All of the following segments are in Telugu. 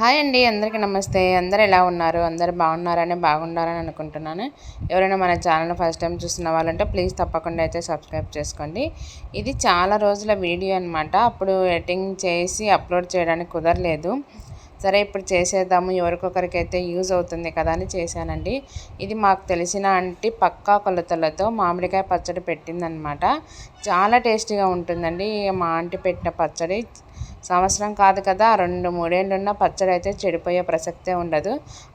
హాయ్ అండి అందరికీ నమస్తే. అందరు ఎలా ఉన్నారు? అందరు బాగున్నారని బాగుండాలని అనుకుంటున్నాను. ఎవరైనా మన ఛానల్ ఫస్ట్ టైం చూస్తున్న వాళ్ళంటే ప్లీజ్ తప్పకుండా అయితే సబ్స్క్రైబ్ చేసుకోండి. ఇది చాలా రోజుల వీడియో అనమాట అప్పుడు ఎడిటింగ్ చేసి అప్లోడ్ చేయడానికి కుదరలేదు. సరే ఇప్పుడు చేసేద్దాము. ఎవరికొకరికైతే యూజ్ అవుతుంది కదా అని చేశానండి. ఇది మాకు తెలిసిన ఆంటీ పక్కా కొలతలతో మామిడికాయ పచ్చడి పెట్టిందనమాట చాలా టేస్టీగా ఉంటుందండి. మా ఆంటీ పెట్టిన పచ్చడి సంవత్సరం కాదు కదా రెండు మూడేళ్ళున్న పచ్చడి అయితే చెడిపోయే ప్రసక్తే ఉండదు.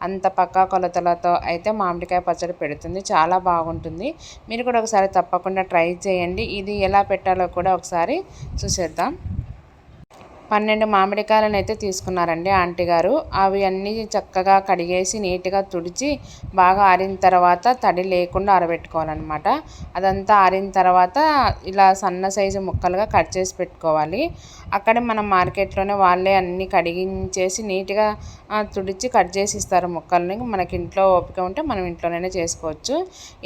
అంత పక్కా కొలతలతో అయితే మామిడికాయ పచ్చడి పెడుతుంది. చాలా బాగుంటుంది. మీరు కూడా ఒకసారి తప్పకుండా ట్రై చేయండి. ఇది ఎలా పెట్టాలో కూడా ఒకసారి చూసేద్దాం. పన్నెండు మామిడికాయలను అయితే తీసుకున్నారండి ఆంటీ గారు. అవి అన్నీ చక్కగా కడిగేసి నీట్గా తుడిచి బాగా ఆరిన తర్వాత తడి లేకుండా ఆరబెట్టుకోవాలన్నమాట. అదంతా ఆరిన తర్వాత ఇలా సన్న సైజు ముక్కలుగా కట్ చేసి పెట్టుకోవాలి. అక్కడే మనం మార్కెట్లోనే వాళ్ళే అన్నీ కడిగించేసి నీట్గా తుడిచి కట్ చేసి ఇస్తారు ముక్కలని. మనకి ఇంట్లో ఓపిక ఉంటే మనం ఇంట్లోనే చేసుకోవచ్చు.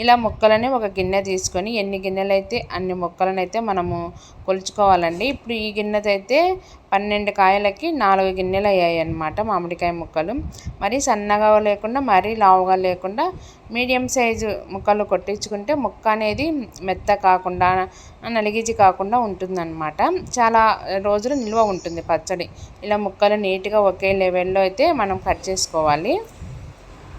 ఇలా ముక్కలని ఒక గిన్నె తీసుకొని ఎన్ని గిన్నెలు అయితే అన్ని ముక్కలను అయితే మనము కొలుచుకోవాలండి. ఇప్పుడు ఈ గిన్నెతో అయితే పన్నెండు కాయలకి నాలుగు గిన్నెలు అయ్యాయి అన్నమాట మామిడికాయ ముక్కలు. మరీ సన్నగా లేకుండా మరీ లావుగా లేకుండా మీడియం సైజు ముక్కలు కొట్టించుకుంటే ముక్క అనేది మెత్త కాకుండా నలిగిజి కాకుండా ఉంటుందన్నమాట. చాలా రోజులు నిల్వ ఉంటుంది పచ్చడి. ఇలా ముక్కలు నీట్గా ఒకే లెవెల్లో అయితే మనం కట్ చేసుకోవాలి.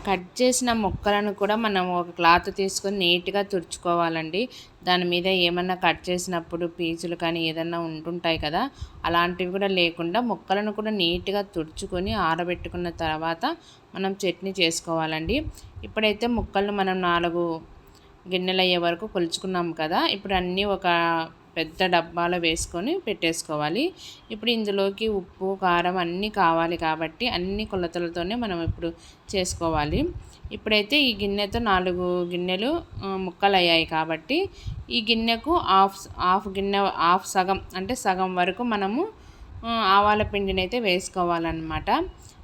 కట్ చేసిన ముక్కలను కూడా మనం ఒక క్లాత్ తీసుకొని నీట్గా తుడుచుకోవాలండి. దాని మీద ఏమన్నా కట్ చేసినప్పుడు పీచులు కానీ ఏదన్నా ఉంటుంటాయి కదా అలాంటివి కూడా లేకుండా ముక్కలను కూడా నీట్గా తుడుచుకొని ఆరబెట్టుకున్న తర్వాత మనం చట్నీ చేసుకోవాలండి. ఇప్పుడైతే ముక్కలను మనం నాలుగు గిన్నెలు అయ్యే వరకు కొలుచుకున్నాం కదా ఇప్పుడు అన్నీ ఒక పెద్ద డబ్బాలో వేసుకొని పెట్టేసుకోవాలి. ఇప్పుడు ఇందులోకి ఉప్పు కారం అన్నీ కావాలి కాబట్టి అన్ని కొలతలతోనే మనం ఇప్పుడు చేసుకోవాలి. ఇప్పుడైతే ఈ గిన్నెతో నాలుగు గిన్నెలు ముక్కలు అయ్యాయి కాబట్టి ఈ గిన్నెకు హాఫ్ హాఫ్ గిన్నె హాఫ్ సగం అంటే సగం వరకు మనము ఆవాల పిండిని అయితే వేసుకోవాలన్నమాట.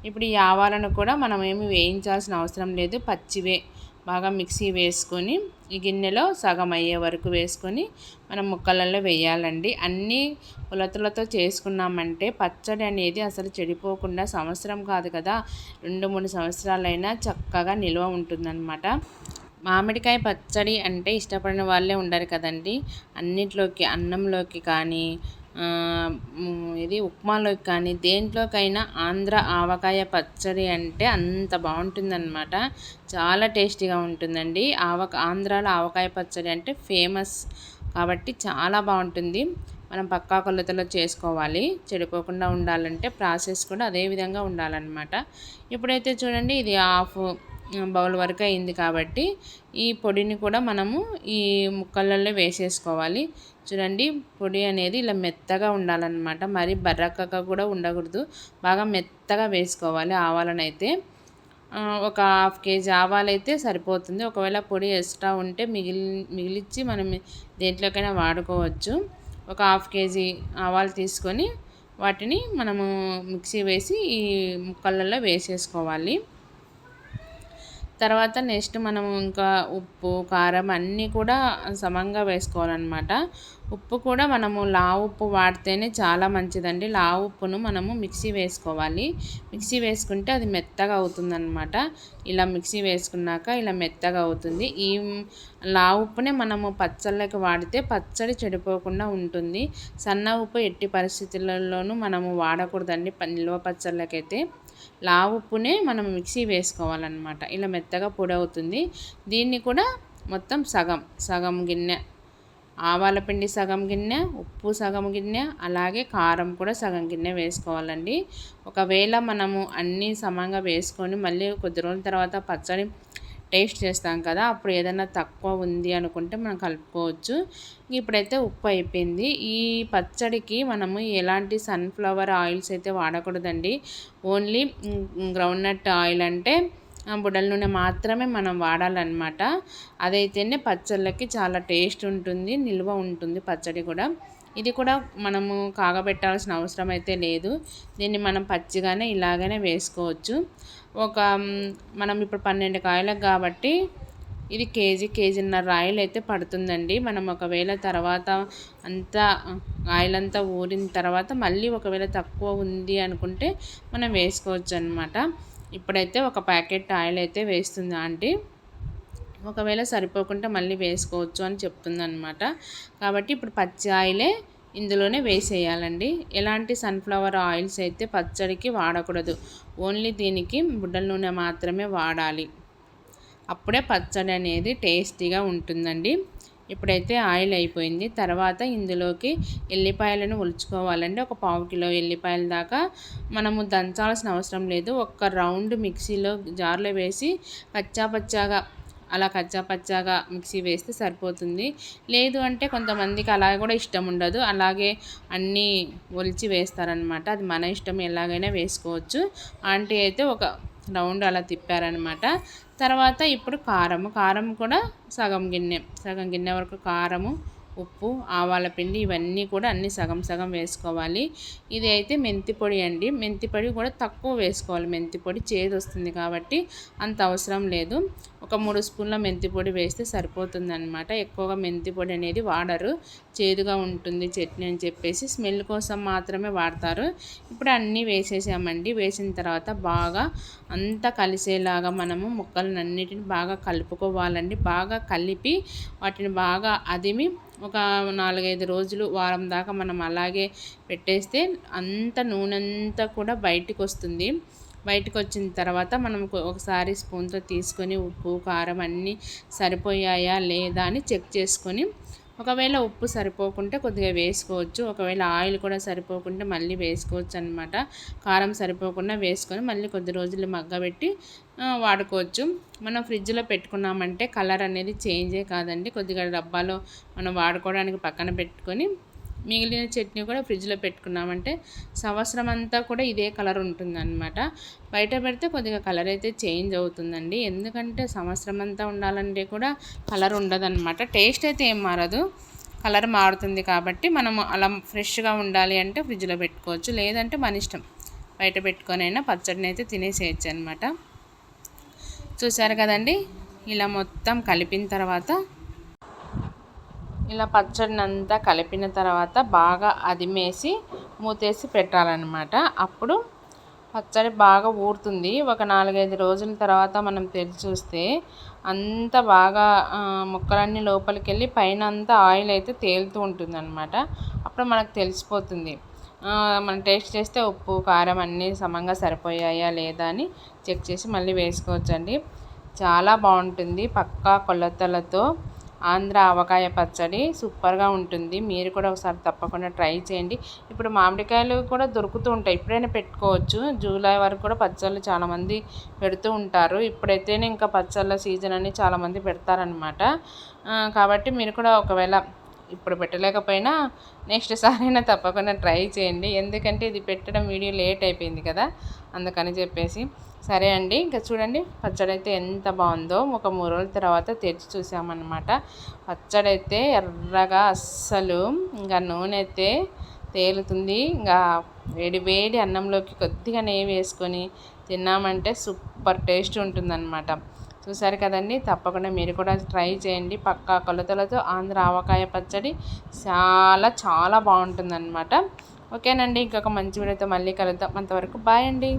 ఇప్పుడు ఈ ఆవాలను కూడా మనం ఏమి వేయించాల్సిన అవసరం లేదు. పచ్చివే బాగా మిక్సీ వేసుకొని ఈ గిన్నెలో సగం అయ్యే వరకు వేసుకొని మనం ముక్కలలో వేయాలండి. అన్నీ ఉలతలతో చేసుకున్నామంటే పచ్చడి అనేది అసలు చెడిపోకుండా సంవత్సరం కాదు కదా. రెండు మూడు సంవత్సరాలైనా చక్కగా నిల్వ ఉంటుందన్నమాట. మామిడికాయ పచ్చడి అంటే ఇష్టపడిన వాళ్ళే ఉండరు కదండి. అన్నిట్లోకి అన్నంలోకి కానీ ఇది ఉప్మాలోకి కానీ దేంట్లోకైనా ఆంధ్ర ఆవకాయ పచ్చడి అంటే అంత బాగుంటుందన్నమాట. చాలా టేస్టీగా ఉంటుందండి. ఆవక ఆంధ్రాలో ఆవకాయ పచ్చడి అంటే ఫేమస్ కాబట్టి చాలా బాగుంటుంది. మనం పక్కా కొలతలో చేసుకోవాలి. చెడిపోకుండా ఉండాలంటే ప్రాసెస్ కూడా అదే విధంగా ఉండాలన్నమాట. ఇప్పుడైతే చూడండి ఇది ఆఫ్ బౌల్ వరకు అయింది కాబట్టి ఈ పొడిని కూడా మనము ఈ ముక్కలలో వేసేసుకోవాలి. చూడండి పొడి అనేది ఇలా మెత్తగా ఉండాలన్నమాట. మరి బర్రక్కగా కూడా ఉండకూడదు. బాగా మెత్తగా వేసుకోవాలి ఆవాలనైతే. ఒక హాఫ్ కేజీ ఆవాలైతే సరిపోతుంది. ఒకవేళ పొడి ఎక్స్ట్రా ఉంటే మిగిలి మిగిలిచ్చి మనం దేంట్లోకైనా వాడుకోవచ్చు. ఒక హాఫ్ కేజీ ఆవాలు తీసుకొని వాటిని మనము మిక్సీ వేసి ఈ ముక్కలలో వేసేసుకోవాలి. తర్వాత నెక్స్ట్ మనము ఇంకా ఉప్పు కారం అన్నీ కూడా సమంగా వేసుకోవాలన్నమాట. ఉప్పు కూడా మనము లావు ఉప్పు వాడితేనే చాలా మంచిదండి. లావు ఉప్పును మనము మిక్సీ వేసుకోవాలి. మిక్సీ వేసుకుంటే అది మెత్తగా అవుతుందన్నమాట. ఇలా మిక్సీ వేసుకున్నాక ఇలా మెత్తగా అవుతుంది. ఈ లావు ఉప్పునే మనము పచ్చళ్ళకి వాడితే పచ్చడి చెడిపోకుండా ఉంటుంది. సన్న ఉప్పు ఎట్టి పరిస్థితులలోనూ మనము వాడకూడదండి. నిల్వ పచ్చళ్ళకైతే. లావు ఉప్పునే మనం మిక్సీ వేసుకోవాలన్నమాట. ఇలా మెత్తగా పొడి అవుతుంది దీన్ని కూడా మొత్తం సగం సగం గిన్నె ఆవాల పిండి సగం గిన్నె ఉప్పు సగం గిన్నె అలాగే కారం కూడా సగం గిన్నె వేసుకోవాలండి. ఒకవేళ మనము అన్నీ సమంగా వేసుకొని మళ్ళీ కొద్ది రోజుల తర్వాత పచ్చడి టేస్ట్ చేస్తాం కదా అప్పుడు ఏదైనా తక్కువ ఉంది అనుకుంటే మనం కలుపుకోవచ్చు. ఇప్పుడైతే ఉప్పు అయిపోయింది. ఈ పచ్చడికి మనము ఎలాంటి సన్ఫ్లవర్ ఆయిల్స్ అయితే వాడకూడదండి. ఓన్లీ గ్రౌండ్నట్ ఆయిల్ అంటే బుడల నూనె మాత్రమే మనం వాడాలన్నమాట. అదైతేనే పచ్చళ్ళకి చాలా టేస్ట్ ఉంటుంది నిల్వ ఉంటుంది పచ్చడి కూడా. ఇది కూడా మనము కాగబెట్టాల్సిన అవసరం అయితే లేదు. దీన్ని మనం పచ్చిగానే ఇలాగనే వేసుకోవచ్చు. ఒక మనం ఇప్పుడు పన్నెండు కాయలకు కాబట్టి ఇది కేజీ కేజీన్నర ఆయిల్ అయితే పడుతుందండి. మనం ఒకవేళ తర్వాత అంతా ఆయిల్ అంతా ఊరిన తర్వాత మళ్ళీ ఒకవేళ తక్కువ ఉంది అనుకుంటే మనం వేసుకోవచ్చు అనమాట ఇప్పుడైతే ఒక ప్యాకెట్ ఆయిల్ అయితే వేస్తుంది ఆంటీ. ఒకవేళ సరిపోకుండా మళ్ళీ వేసుకోవచ్చు అని చెప్తుందనమాట కాబట్టి ఇప్పుడు పచ్చి ఆయిలే ఇందులోనే వేసేయాలండి. ఎలాంటి సన్ఫ్లవర్ ఆయిల్స్ అయితే పచ్చడికి వాడకూడదు. ఓన్లీ దీనికి బుడ్డల నూనె మాత్రమే వాడాలి. అప్పుడే పచ్చడి అనేది టేస్టీగా ఉంటుందండి. ఇప్పుడైతే ఆయిల్ అయిపోయింది. తర్వాత ఇందులోకి ఎల్లిపాయలను ఉలుచుకోవాలండి ఒక పావు కిలో ఎల్లిపాయల దాకా మనము దంచాల్సిన అవసరం లేదు. ఒక్క రౌండ్ మిక్సీలో జార్లో వేసి పచ్చా పచ్చాగా అలా కచ్చా పచ్చాగా మిక్సీ వేస్తే సరిపోతుంది. లేదు అంటే కొంతమందికి అలా కూడా ఇష్టం ఉండదు. అలాగే అన్నీ ఒలిచి వేస్తారనమాట అది మన ఇష్టం ఎలాగైనా వేసుకోవచ్చు. ఆంటీ అయితే ఒక రౌండ్ అలా తిప్పారనమాట తర్వాత ఇప్పుడు కారము కారం కూడా సగం గిన్నె సగం గిన్నె వరకు కారము ఉప్పు ఆవాల పిండి ఇవన్నీ కూడా అన్నీ సగం సగం వేసుకోవాలి. ఇది అయితే మెంతి పొడి అండి. మెంతి పొడి కూడా తక్కువ వేసుకోవాలి. మెంతి పొడి చేదు వస్తుంది కాబట్టి అంత అవసరం లేదు. ఒక మూడు స్పూన్ల మెంతి పొడి వేస్తే సరిపోతుంది అనమాట ఎక్కువగా మెంతి పొడి అనేది వాడరు. చేదుగా ఉంటుంది చట్నీ అని చెప్పేసి స్మెల్ కోసం మాత్రమే వాడతారు. ఇప్పుడు అన్నీ వేసేసామండి. వేసిన తర్వాత బాగా అంతా కలిసేలాగా మనము ముక్కలన్నిటిని బాగా కలుపుకోవాలండి. బాగా కలిపి వాటిని బాగా అదిమి ఒక నాలుగైదు రోజులు వారం దాకా మనం అలాగే పెట్టేస్తే అంత నూనె అంతా కూడా బయటికి వస్తుంది బయటకు వచ్చిన తర్వాత మనం ఒకసారి స్పూన్తో తీసుకొని ఉప్పు కారం అన్నీ సరిపోయాయా లేదా అని చెక్ చేసుకొని ఒకవేళ ఉప్పు సరిపోకుంటే కొద్దిగా వేసుకోవచ్చు. ఒకవేళ ఆయిల్ కూడా సరిపోకుంటే మళ్ళీ వేసుకోవచ్చు అనమాట కారం సరిపోకుండా వేసుకొని మళ్ళీ కొద్ది రోజులు మగ్గబెట్టి వాడుకోవచ్చు. మనం ఫ్రిడ్జ్లో పెట్టుకున్నామంటే కలర్ అనేది చేంజే కాదండి. కొద్దిగా డబ్బాలో మనం వాడుకోవడానికి పక్కన పెట్టుకొని మిగిలిన చట్నీ కూడా ఫ్రిడ్జ్లో పెట్టుకున్నామంటే సంవత్సరం అంతా కూడా ఇదే కలర్ ఉంటుందన్నమాట. బయట పెడితే కొద్దిగా కలర్ అయితే చేంజ్ అవుతుందండి. ఎందుకంటే సంవత్సరం అంతా ఉండాలంటే కూడా కలర్ ఉండదన్నమాట. టేస్ట్ అయితే ఏం మారదు. కలర్ మారుతుంది కాబట్టి మనం అలా ఫ్రెష్గా ఉండాలి అంటే ఫ్రిడ్జ్లో పెట్టుకోవచ్చు. లేదంటే మన ఇష్టం. బయట పెట్టుకొనైనా పచ్చడిని అయితే తినేసేయచ్చు అనమాట చూసారు కదండి? ఇలా మొత్తం కలిపిన తర్వాత ఇలా పచ్చడిని అంతా కలిపిన తర్వాత బాగా అదిమేసి మూతేసి పెట్టాలన్నమాట. అప్పుడు పచ్చడి బాగా ఊరుతుంది. ఒక నాలుగైదు రోజుల తర్వాత మనం తెరిచి చూస్తే అంత బాగా ముక్కలన్నీ లోపలికి వెళ్ళి పైన అంతా ఆయిల్ అయితే తేలుతూ ఉంటుంది అనమాట అప్పుడు మనకు తెలిసిపోతుంది. మనం టేస్ట్ చేస్తే ఉప్పు కారం అన్నీ సమంగా సరిపోయాయా లేదా అని చెక్ చేసి మళ్ళీ వేసుకోవచ్చండి. చాలా బాగుంటుంది పక్కా కొలతలతో. ఆంధ్ర ఆవకాయ పచ్చడి సూపర్గా ఉంటుంది. మీరు కూడా ఒకసారి తప్పకుండా ట్రై చేయండి. ఇప్పుడు మామిడికాయలు కూడా దొరుకుతూ ఉంటాయి. ఇప్పుడైనా పెట్టుకోవచ్చు. జూలై వరకు కూడా పచ్చళ్ళు చాలామంది పెడుతూ ఉంటారు. ఇప్పుడైతేనే ఇంకా పచ్చళ్ళ సీజన్ అని చాలామంది పెడతారనమాట కాబట్టి మీరు కూడా ఒకవేళ ఇప్పుడు పెట్టలేకపోయినా నెక్స్ట్ సారైనా తప్పకుండా ట్రై చేయండి. ఎందుకంటే ఇది పెట్టడం వీడియో లేట్ అయిపోయింది కదా. అందుకని చెప్పేసి సరే అండి ఇంకా చూడండి పచ్చడి అయితే ఎంత బాగుందో. ఒక మూడు రోజుల తర్వాత తెరిచి చూసామన్నమాట. పచ్చడి అయితే ఎర్రగా అస్సలు ఇంకా నూనె అయితే తేలుతుంది. ఇంకా వేడి వేడి అన్నంలోకి కొద్దిగా నెయ్యి వేసుకొని తిన్నామంటే సూపర్ టేస్ట్ ఉంటుందన్నమాట. చూసారు కదండి తప్పకుండా మీరు కూడా ట్రై చేయండి. పక్కా కొలతలతో ఆంధ్ర ఆవకాయ పచ్చడి చాలా చాలా బాగుంటుందన్నమాట. ఓకేనండి ఇంకొక మంచి వీడియోతో మళ్ళీ కలుద్దాం. అంతవరకు బాయ్ అండి.